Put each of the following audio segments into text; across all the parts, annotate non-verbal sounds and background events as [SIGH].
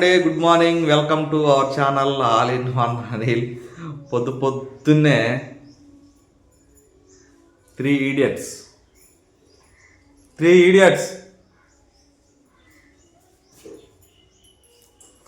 అండి. Good morning welcome to our channel all in one Anil పొద్దు పొద్దున్నే three idiots three idiots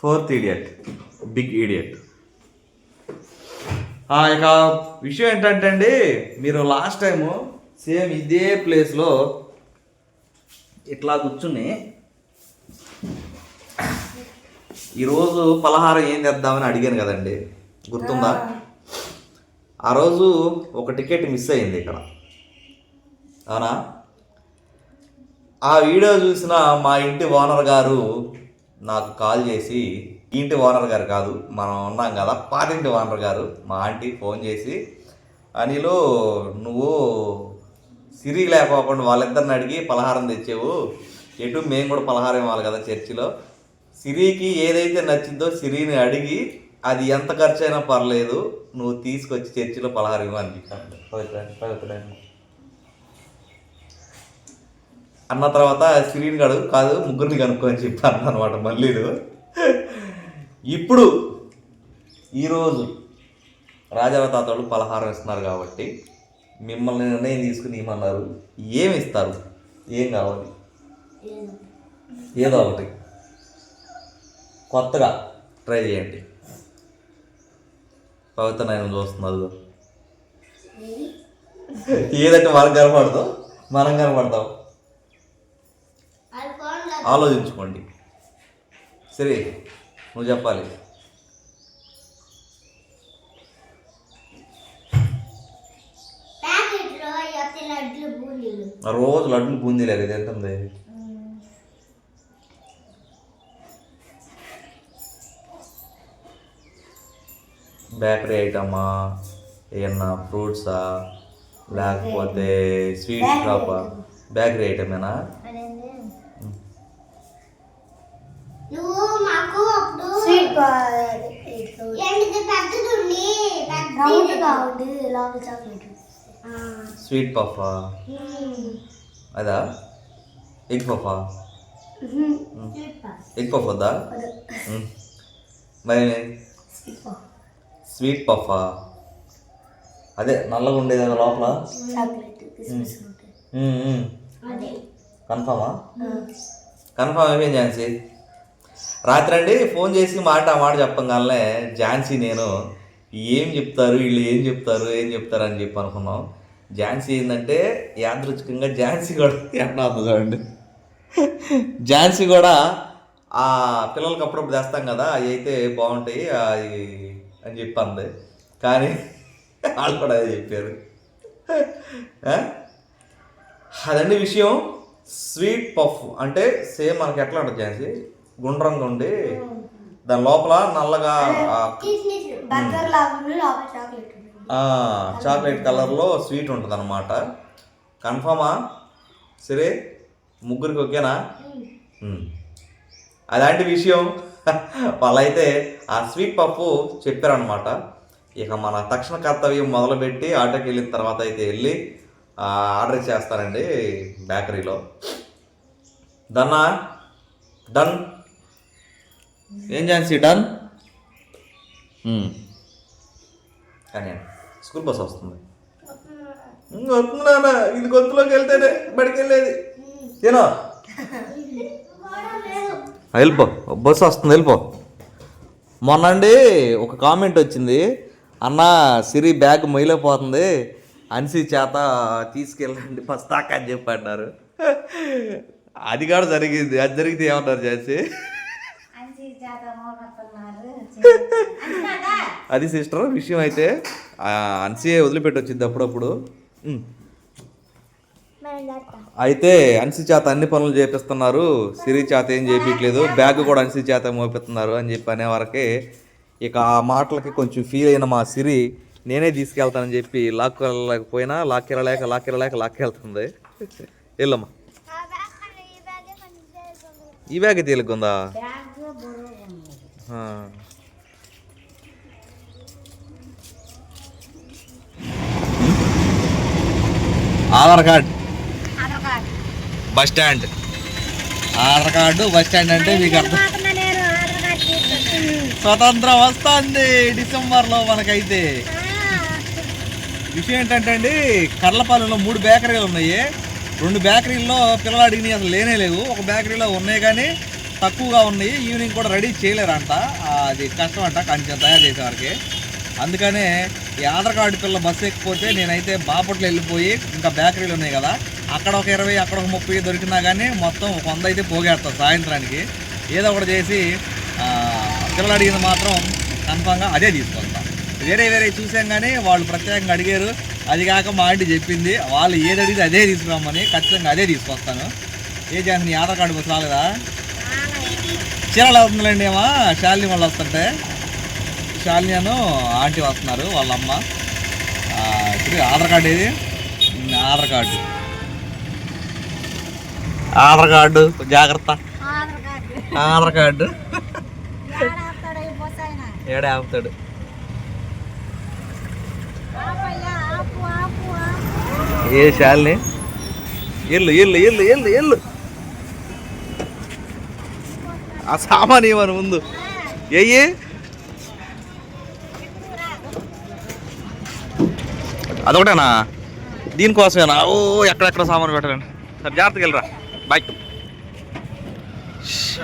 fourth idiot big idiot ఇక విషయం ఏంటంటే అండి మీరు లాస్ట్ టైము సేమ్ ఇదే ప్లేస్లో ఇట్లా కూర్చుని ఈరోజు పలహారం ఏం తెద్దామని అడిగాను కదండి. గుర్తుందా? ఆ. రోజు ఒక టికెట్ మిస్ అయింది ఇక్కడ. అవునా? ఆ వీడియో చూసిన మా ఇంటి ఓనర్ గారు నాకు కాల్ చేసి ఇంటి ఓనర్ గారు కాదు మనం ఉన్నాం కదా పాతింటి ఓనర్ గారు మా ఆంటీ ఫోన్ చేసి అనిలు నువ్వు సిరి లేకోకుండా వాళ్ళిద్దరిని అడిగి పలహారం తెచ్చావు. ఎటు మేము కూడా పలహారం ఇవ్వాలి కదా చర్చిలో. సిరికి ఏదైతే నచ్చిందో సిరిని అడిగి అది ఎంత ఖర్చు అయినా పర్లేదు నువ్వు తీసుకొచ్చి చర్చిలో పలహారం ఇవ్వని పవిత్రాన్ని. అన్న తర్వాత సిరిని గడు కాదు ముగ్గురిని కనుక్కో అని చెప్పాను అనమాట మళ్ళీ ఇప్పుడు ఈరోజు రాజావ తాతలు పలహారం ఇస్తున్నారు కాబట్టి మిమ్మల్ని నిర్ణయం తీసుకుని ఏమన్నారు? ఏమి ఇస్తారు? ఏం కావాలి? ఏదో ఒకటి. కొత్తగా ట్రై చేయండి. పవిత్ర నేను చూస్తున్నారు ఏదంటే వాళ్ళకి కనపడతాం మనం కనపడతాం. ఆలోచించుకోండి. సరే నువ్వు చెప్పాలి. బూందీలు. రోజు లడ్డులు బూందీ లేదు ఇది బేకరీ ఐటమా ఏమన్నా ఫ్రూట్సా లేకపోతే స్వీట్ షాపా? బేకరీ ఐటమేనా? నువ్వు మాకు అప్పుడు స్వీట్ పఫా? అదా? ఎగ్ పఫా. ఎగ్ పఫ్ వద్దా. మరి స్వీట్ పఫా? అదే నల్లగా ఉండేది లోపల? కన్ఫామా? కన్ఫామ్ అయిపోయింది ఝాన్సీ. రాత్రి అండి ఫోన్ చేసి మాట ఆ మాట చెప్పగానే ఝాన్సీ నేను ఏం చెప్తారు? వీళ్ళు ఏం చెప్తారు? ఏం చెప్తారు? అని చెప్పి అనుకున్నాం. ఝాన్సీ ఏంటంటే యాదృచ్ఛికంగా ఝాన్సీ కూడా ఉంది చూడండి. ఝాన్సీ కూడా ఆ పిల్లలకి అప్పుడప్పుడు తెస్తాం కదా అవి అయితే బాగుంటాయి అని చెప్పి అంది కానీ వాళ్ళు కూడా అదే చెప్పారు? అదండి విషయం. స్వీట్ పఫ్ అంటే సేమ్ మనకి ఎట్లా ఉంటుంది ఝాన్సీ గుండ్రంగా ఉండి దాని లోపల నల్లగా చాక్లెట్ కలర్లో స్వీట్ ఉంటుంది అనమాట కన్ఫామా? సరే ముగ్గురికి ఓకేనా. అలాంటి విషయం. వాళ్ళైతే ఆ స్వీట్ పప్పు చెప్పారనమాట ఇక మన తక్షణ కర్తవ్యం మొదలుపెట్టి ఆటోకి వెళ్ళిన తర్వాత అయితే వెళ్ళి ఆ, ఆర్డర్ చేస్తానండి బేకరీలో. డన్నా? డన్? ఏం ఛాన్సీ డన్. కానీ స్కూల్ బస్ వస్తుంది. వస్తుందా ఇది గొంతులోకి వెళ్తేనే బడికి వెళ్ళేది తినో [LAUGHS] వెళ్ళిపో బస్సు వస్తుంది వెళ్ళిపో. మొన్నండి ఒక కామెంట్ వచ్చింది అన్న సిరి బ్యాగ్ మొయ్యలేకపోతుంది అన్సి చేత తీసుకెళ్ళండి పస్తాక అని చెప్పి అన్నారు. అది కూడా జరిగింది అది జరిగితే ఏమన్నారు చేసి అది సిస్టర్ విషయం అయితే అన్సీ వదిలిపెట్టి వచ్చింది అప్పుడప్పుడు. అయితే అన్సి చేత అన్ని పనులు చేపిస్తున్నారు. సిరి చేత ఏం చేపించలేదు బ్యాగ్ కూడా అన్సి చేత మోపిస్తున్నారు అని చెప్పి అనే వరకే ఇక ఆ మాటలకి కొంచెం ఫీల్ అయిన మా సిరి నేనే తీసుకెళ్తానని చెప్పి లాక్కెళ్ళలేకపోయినా లాక్కెళ్ళలేక లాక్కెళ్ళలేక లాక్కెళ్తుంది. వెళ్ళమ్మా. ఈ bag తేలిగ్గుందా Aadhaar card. Bus stand. Aadhaar card bus stand అంటే మీకు అర్థం స్వతంత్రం వస్తుంది డిసెంబర్లో మనకైతే. విషయం ఏంటంటే అండి కర్లపాలెంలో మూడు బేకరీలు ఉన్నాయి. రెండు బేకరీల్లో పిల్లలు అడిగినాయి అసలు లేనే లేవు. ఒక బేకరీలో ఉన్నాయి కానీ తక్కువగా ఉన్నాయి. ఈవినింగ్ కూడా రెడీ చేయలేరంట. అది కష్టం అంట కొంచెం తయారు చేసేవారికి అందుకనే ఈ ఆధార్ కార్డు పిల్ల బస్సు ఎక్కిపోతే నేనైతే బాపట్లో వెళ్ళిపోయి ఇంకా బేకరీలు ఉన్నాయి కదా అక్కడ ఒక ఇరవై అక్కడ ఒక ముప్పై దొరికినా కానీ మొత్తం ఒక వంద అయితే పోగేస్తాను సాయంత్రానికి. ఏదో ఒకటి చేసి పిల్లలు అడిగింది మాత్రం కన్ఫామ్గా అదే తీసుకొస్తాం. వేరే వేరే చూసాం కానీ వాళ్ళు ప్రత్యేకంగా అడిగారు. అది కాక మా ఆంటీ చెప్పింది వాళ్ళు ఏది అడిగితే అదే తీసుకురామని ఖచ్చితంగా అదే తీసుకొస్తాను. ఏ చేసి నీ ఆధార్ కార్డు బస్సు రాలేదా? చీరలు అవుతుందిలేండి ఏమో? శాలిని వాళ్ళు వస్తుంటే. శాలిని అను ఆంటీ వస్తున్నారు వాళ్ళమ్మ. ఇప్పుడు ఆధార్ కార్డు ఏది? ఆధార్ కార్డు. ఆధార్ కార్డు జాగ్రత్త ఆధార్ కార్డు ఏడే ఆపుతాడు ఏ శాలిని ఎల్లు ఎల్లు ఎల్లు ఎల్లు ఎల్లు ఆ సామాన్ ఇవ్వను ముందు ఏయి అదొకటేనా దీనికోసమేనా ఓ ఎక్కడెక్కడ సామాన్ పెట్టాలండి సరే జాగ్రత్తగా వెళ్ళరా బాయ్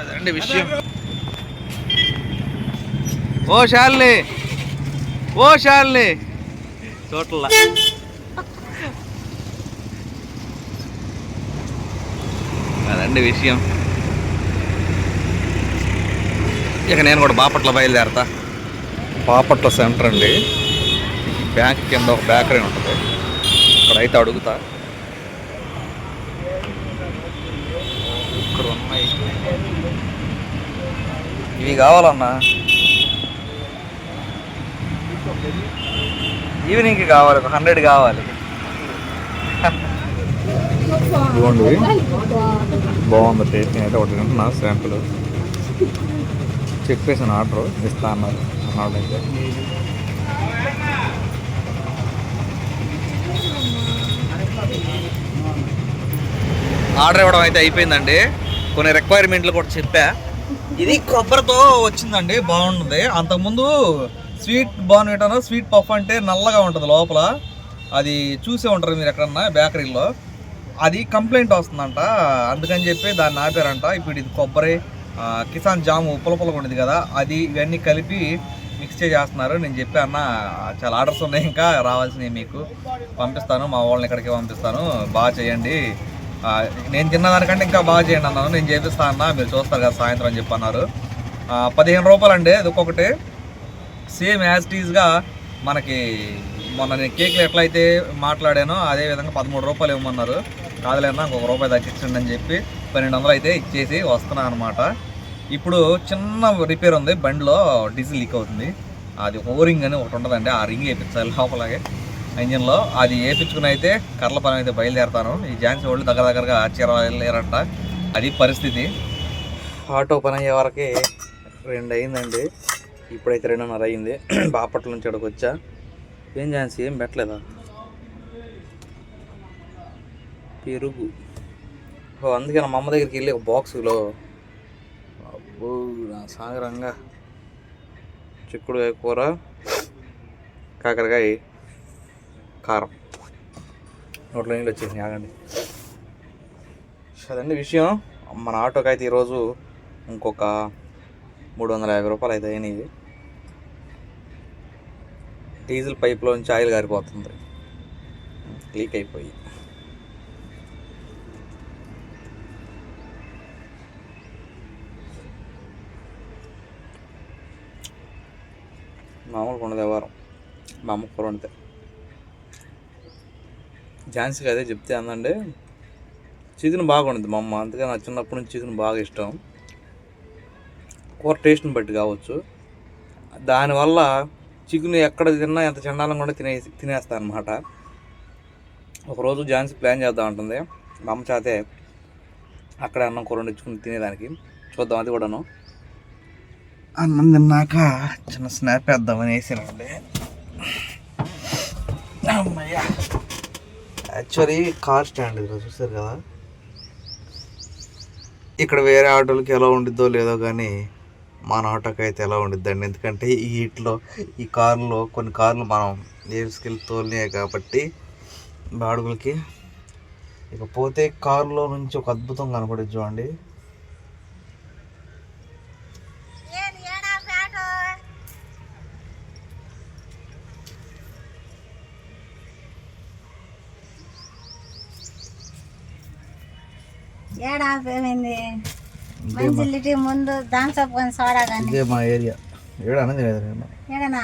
అదండి విషయం. ఓ శాలిని ఓ శాలిని. చోట్ల. అదండి విషయం. ఇక నేను కూడా బాపట్ల బయలుదేరతా. బాపట్ల సెంటర్ అండి. బ్యాంక్ కింద ఒక బేకరీ ఉంటుంది. ఇక్కడైతే అడుగుతా ఇక్కడ ఉన్నాయి ఇవి కావాలన్నా. ఈవినింగ్కి కావాలి ఒక హండ్రెడ్ కావాలి. బాగుంది టేస్ట్ అయితే ఒకటి తింటున్నా శాంపుల్ చెప్పేసాను ఆర్డర్ ఇస్తా అన్నారు అన్నాడు అయితే. ఆర్డర్ ఇవ్వడం అయితే అయిపోయిందండి. కొన్ని రిక్వైర్మెంట్లు కూడా చెప్పా. ఇది కొబ్బరితో వచ్చిందండి బాగుంటుంది. అంతకుముందు స్వీట్ బాన్విటాను స్వీట్ పఫ్ అంటే నల్లగా ఉంటుంది లోపల. అది చూసే ఉంటారు మీరు ఎక్కడన్నా బేకరీలో. అది కంప్లైంట్ వస్తుందంట అందుకని చెప్పి దాన్ని ఆపారంట. ఇప్పుడు ఇది కొబ్బరి కిసాన్ జాము పులపులగా ఉండేది కదా అది ఇవన్నీ కలిపి మిక్స్ చేస్తున్నారు నేను చెప్పి అన్న చాలా ఆర్డర్స్ ఉన్నాయి ఇంకా రావాల్సినవి మీకు. పంపిస్తాను మా వాళ్ళని ఇక్కడికి పంపిస్తాను. బాగా చేయండి. నేను తిన్నదానికంటే ఇంకా బాగా చేయండి అన్నాను. నేను చేపిస్తా అన్న. మీరు చూస్తారు కదా సాయంత్రం అని చెప్పి అన్నారు పదిహేను రూపాయలు అండి అది ఒక్కొక్కటి సేమ్ యాజ్ టీజ్గా మనకి మొన్న నేను కేక్లు ఎట్లయితే మాట్లాడానో అదే విధంగా పదమూడు రూపాయలు ఇవ్వమన్నారు. కాదులేనా ఇంకొక రూపాయి తగ్గించండి అని చెప్పి పన్నెండు వందలు అయితే ఇచ్చేసి వస్తున్నాను అనమాట ఇప్పుడు చిన్న రిపేర్ ఉంది బండిలో డీజిల్ లీక్ అవుతుంది. అది ఒక ఓరింగ్ అని ఒకటి ఉంటుందండి ఆ రింగ్ వేయించాలి లోపలగే ఇంజన్లో. అది వేయించుకుని అయితే కర్ల పని అయితే బయలుదేరతాను. ఈ జాన్సీ వాళ్ళు దగ్గర దగ్గరగా చీరలేరంట అది పరిస్థితి. ఆటో పని అయ్యే వరకు రెండు అయిందండి ఇప్పుడైతే రెండున్నర అయింది [CLEARS THROAT] బాపట్ల నుంచి ఇక్కడికి వచ్చా. ఏం ఛాన్స్ ఏం పెట్టలేదా? పెరుగు. ఓ అందుకే నా మా అమ్మ దగ్గరికి వెళ్ళి ఒక బాక్సులో. అబ్బో నా సాగరంగా చిక్కుడుకాయ కూర కాకరకాయ. కారం. నోట్లో నీళ్ళు వచ్చేసినాయి ఆగండి. అదండి విషయం. మన ఆటోకి అయితే ఈరోజు ఇంకొక మూడు వందల యాభై రూపాయలు అయితే అయినాయి. డీజిల్ పైప్లో నుంచి ఆయిల్ గారిపోతుంది. లీక్ అయిపోయి. మామూలుగా ఉండదు వ్యవహారం. మా అమ్మ కూర వండితే. ఝాన్సీకి అదే చెప్తే అందండి చికెన్ బాగుండదు మా అమ్మ అందుకే నా చిన్నప్పటి నుంచి చికెన్ బాగా ఇష్టం. కూర టేస్ట్ని బట్టి కావచ్చు. దానివల్ల చికెన్ ఎక్కడ తిన్నా ఎంత చండాలంగా కూడా తినే తినేస్తాను అనమాట ఒకరోజు ఝాన్సీ ప్లాన్ చేద్దాం ఉంటుంది మా అమ్మ చేతే అక్కడ అన్నం కూర వండించుకుని తినేదానికి. చూద్దాం అది కూడాను. అన్నం తిన్నాక చిన్న స్నాప్ వేద్దామని వేసానండి అమ్మయ్యా. యాక్చువల్లీ కార్ స్టాండ్ ఇది చూస్తారు కదా? ఇక్కడ వేరే ఆటోలకి ఎలా ఉండిద్దో లేదో కానీ మన ఆటోకి అయితే ఎలా ఉండిద్దండి. ఎందుకంటే ఈ హీట్లో ఈ కార్లో కొన్ని కార్లు మనం నేర్చుకెళ్ళి తోలినాయి కాబట్టి బాడుగులకి. ఇకపోతే కారులో నుంచి ఒక అద్భుతం కనపడేది చూడండి. ఏడా ఏమైంది ఇదే మా- మంచిలిటి ముందు థమ్స్ అప్ కొని సోడా కానీ ఇదే మా ఏరియా. ఏడు అనేది లేదు ఏడనా?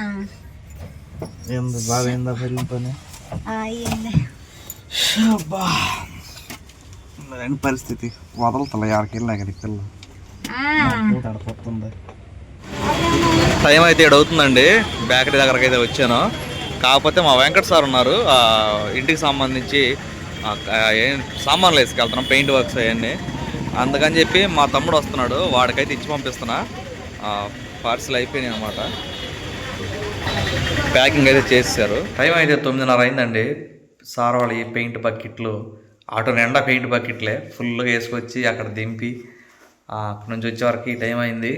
ఏంది బాగా అయిందా పని అయ్యింది. అబ్బా పరిస్థితి వదలతలే ఆడికి వెళ్ళినా కానీ పిల్ల. టైం అయితే ఇక్కడ అవుతుందండి బేకరీ దగ్గరకి అయితే వచ్చాను. కాకపోతే మా వెంకట సార్ ఉన్నారు. ఆ, ఇంటికి సంబంధించి సామాన్లు వేసుకెళ్తున్నాం పెయింట్ వర్క్స్ అవన్నీ. అందుకని చెప్పి మా తమ్ముడు వస్తున్నాడు వాడికైతే ఇచ్చి పంపిస్తున్నా. పార్సిల్ అయిపోయినాయి అనమాట ప్యాకింగ్ అయితే చేసేసారు టైం అయితే తొమ్మిదిన్నర అయిందండి. సార్ వాళ్ళు ఈ పెయింట్ బకెట్లు ఆటో నిండా పెయింట్ బకెట్లే ఫుల్గా వేసుకొచ్చి అక్కడ దింపి ఆ, అక్కడ నుంచి వచ్చే వరకు ఈ టైం అయింది.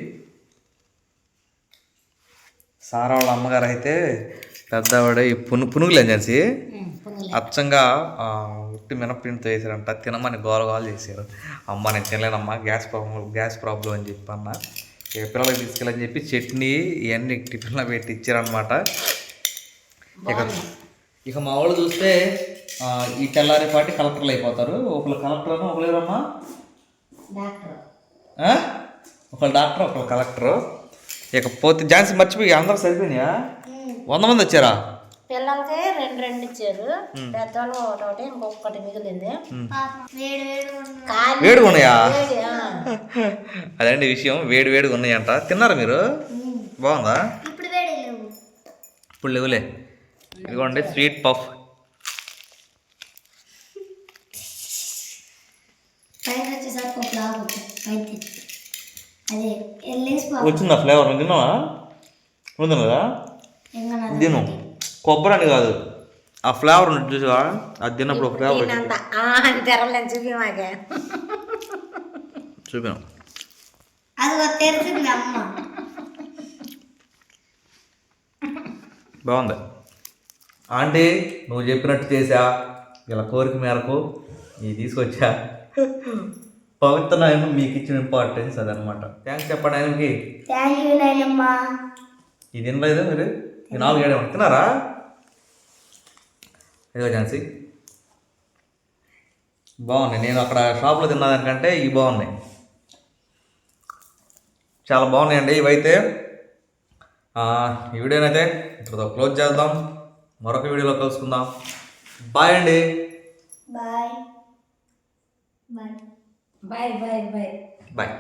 సార్ వాళ్ళ అమ్మగారు అయితే పెద్దవాడు ఈ పును పునుగులు ఏం చేసి? అచ్చంగా ఉట్టి మినప్పిండితో వేసారంట తినమని గోల గోల చేశారు. అమ్మ నేను తినలేనమ్మా గ్యాస్ ప్రాబ్లం గ్యాస్ ప్రాబ్లం అని చెప్పి అన్న ఇక పిల్లలకి తీసుకెళ్ళని చెప్పి చట్నీ ఇవన్నీ టిఫిన్లో పెట్టి ఇచ్చారనమాట ఇక ఇక మా వాళ్ళు చూస్తే ఈ తెల్లారి పాటి కలెక్టర్లు అయిపోతారు. ఒకళ్ళు కలెక్టర్ అని ఒకళ్ళు ఎవరమ్మా? ఒకళ్ళు డాక్టర్ ఒకళ్ళు కలెక్టర్. ఇకపోతే ఝాన్సీ మర్చిపోయి అందరూ సరిపోయినాయా? వంద మంది వచ్చారా? పిల్లలకి రెండు రెండు ఇచ్చారు. పెద్దవాళ్ళు ఒకటి ఇంకొకటి మిగిలింది. వేడి ఉన్నాయా. వేడి, ఆ. [LAUGHS] అదండి విషయం. వేడి వేడిగా ఉన్నాయంట. తిన్నారా మీరు? బాగుందా? ఇప్పుడు లేవులే. ఇదిగోండి స్వీట్ పఫ్. వచ్చింది ఫ్లేవర్? తిన్నావా? తిను. కొబ్బరి అని కాదు. ఆ ఫ్లేవర్ ఉంటుంది చూసావా? అది తిన్నప్పుడు ఒక ఫ్లేవర్ చూపాను. బాగుంది. ఆంటీ నువ్వు చెప్పినట్టు చేసా ఇలా కోరిక మేరకు ఇది తీసుకొచ్చా. పవిత్ర నాయన మీకు ఇచ్చిన ఇంపార్టెన్స్ అదనమాట థ్యాంక్స్ చెప్పండి ఆయనకి. ఇది తినలేదు మీరు? ఈ నాలుగు ఏడు తిన్నారా? ఇదిగో ఝాన్సీ. బాగున్నాయి. నేను అక్కడ షాప్లో తిన్నదానికంటే ఇవి బాగున్నాయి. చాలా బాగున్నాయండి. ఇవైతే ఆ, ఈ వీడియోనైతే ఇక్కడతో క్లోజ్ చేద్దాం. మరొక వీడియోలో కలుసుకుందాం. బాయ్ అండి. Bye bye bye bye bye